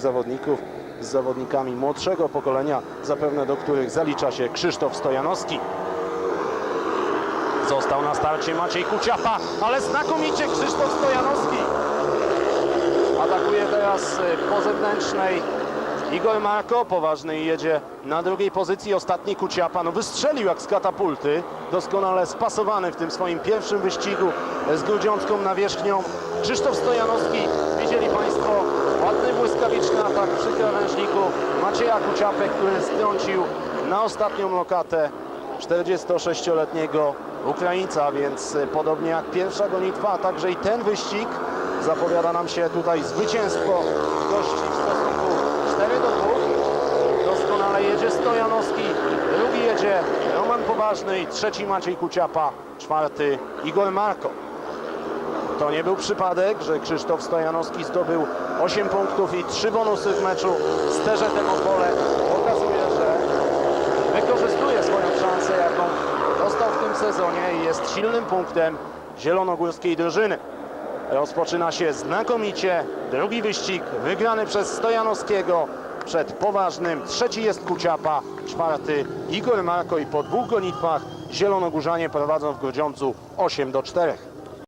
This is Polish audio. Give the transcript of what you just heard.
zawodników z zawodnikami młodszego pokolenia, zapewne do których zalicza się Krzysztof Stojanowski. Został na starcie Maciej Kuciapa, ale znakomicie Krzysztof Stojanowski. Atakuje teraz e, po zewnętrznej Igor Marko, poważny jedzie na drugiej pozycji. Ostatni Kuciapa, no wystrzelił jak z katapulty. Doskonale spasowany w tym swoim pierwszym wyścigu z Grudziącką nawierzchnią. Krzysztof Stojanowski, widzieli Państwo, błyskawiczny atak przy krawężniku Macieja Kuciapę, który strącił na ostatnią lokatę 46-letniego Ukraińca, więc e, podobnie jak pierwsza gonitwa, a także i ten wyścig zapowiada nam się tutaj zwycięstwo gości w stosunku 4 do 2. Doskonale jedzie Stojanowski, drugi jedzie Roman Poważny trzeci Maciej Kuciapa, czwarty Igor Marko. To nie był przypadek, że Krzysztof Stojanowski zdobył 8 punktów i 3 bonusy w meczu z Terzetem Opole. Pokazuje, że wykorzystuje swoją szansę, jaką dostał w tym sezonie i jest silnym punktem zielonogórskiej drużyny. Rozpoczyna się znakomicie. Drugi wyścig wygrany przez Stojanowskiego przed Poważnym. Trzeci jest Kuciapa, czwarty Igor Marko i po dwóch gonitwach zielonogórzanie prowadzą w Grudziądzu 8 do 4.